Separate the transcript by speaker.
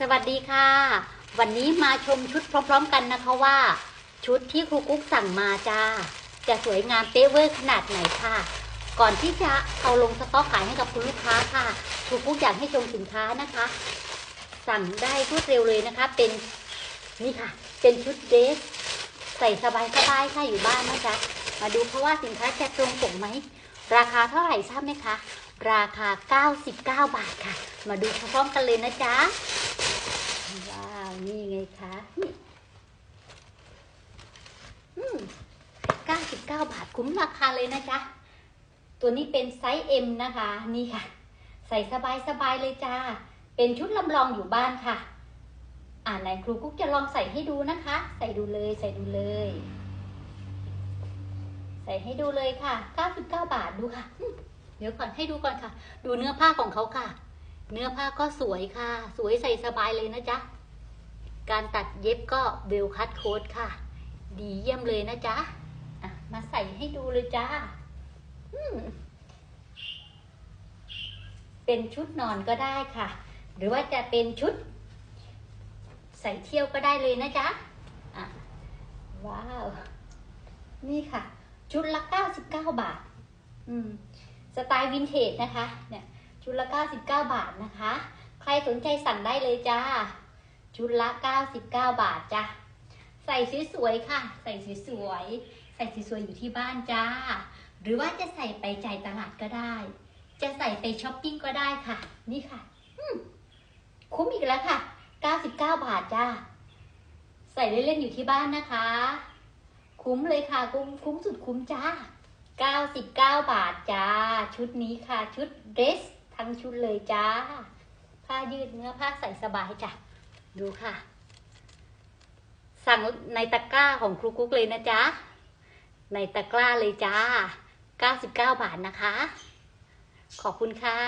Speaker 1: สวัสดีค่ะ วันนี้มาชมชุดพร้อมๆกันนะคะว่า ชุดที่ครูกุ๊กสั่งมาจ้า จะสวยงามเป๊ะเวอร์ขนาดไหนค่ะ ก่อนที่จะเอาลงสต็อกขายให้กับคุณลูกค้าค่ะครูกุ๊กอยากให้ชมสินค้านะคะ สั่งได้รวดเร็วเลยนะคะ เป็นนี่ค่ะ เป็นชุดเดรสใส่สบายๆค่ะอยู่บ้านนะจ๊ะมาดูเพราะว่าสินค้าจะตรงปกไหมราคาเท่าไหร่ทราบไหมคะ ราคา 99 บาทค่ะ มาดูพร้อมๆกันเลยนะจ๊ะ ว้าว นี่ไงคะนี่อืม99 บาทคุ้มราคาเลยนะจ๊ะ ตัวนี้เป็นไซส์ M นะคะ นี่ค่ะ ใส่สบายๆเลยจ้า เป็นชุดลำลองอยู่บ้านค่ะ อ่าไหนครูกุ๊กจะลองใส่ให้ดูนะคะ ใส่ดูเลย ใส่ดูเลย ใส่ให้ดูเลยค่ะ 99 บาทดูค่ะ เดี๋ยวก่อนให้ดูก่อนค่ะ ดูเนื้อผ้าของเขาค่ะ เนื้อผ้าก็สวยค่ะ สวยใส่สบายเลยนะจ๊ะ การตัดเย็บก็เบลคัตโค้ดค่ะ ดีเยี่ยมเลยนะจ๊ะะมาใส่ให้ดูเลยจ้าเป็นชุดนอนก็ได้ค่ะ หรือว่าจะเป็นชุด ใส่เที่ยวก็ได้เลยนะจ๊ะะว้าว นี่ค่ะ ชุดละ 99 บาท อืม สไตล์วินเทจนะคะ เนี่ย ชุดละ 99 บาทนะคะ ใครสนใจสั่งได้เลยจ้า ชุดละ 99 บาทจ้ะใส่สวยๆค่ะ ใส่สวยๆใส่สวยๆอยู่ที่บ้านจ้า หรือว่าจะใส่ไปจ่ายตลาดก็ได้ จะใส่ไปช้อปปิ้งก็ได้ค่ะ นี่ค่ะคุ้มอีกแล้วค่ะ 99 บาทจ้า ใส่เล่นๆอยู่ที่บ้านนะคะ คุ้มเลยค่ะ คุ้มคุ้มสุดคุ้มจ้า 99 บาทจ้า ชุดนี้ค่ะ ชุดเดรส ทั้งชุดเลยจ้า ผ้ายืดเนื้อผ้าใส่สบายจ้ะ ดูค่ะ สั่งในตะกร้าของครูกุ๊กเลยนะจ๊ะ ในตะกร้าเลยจ้า 99 บาทนะคะ ขอบคุณค่ะ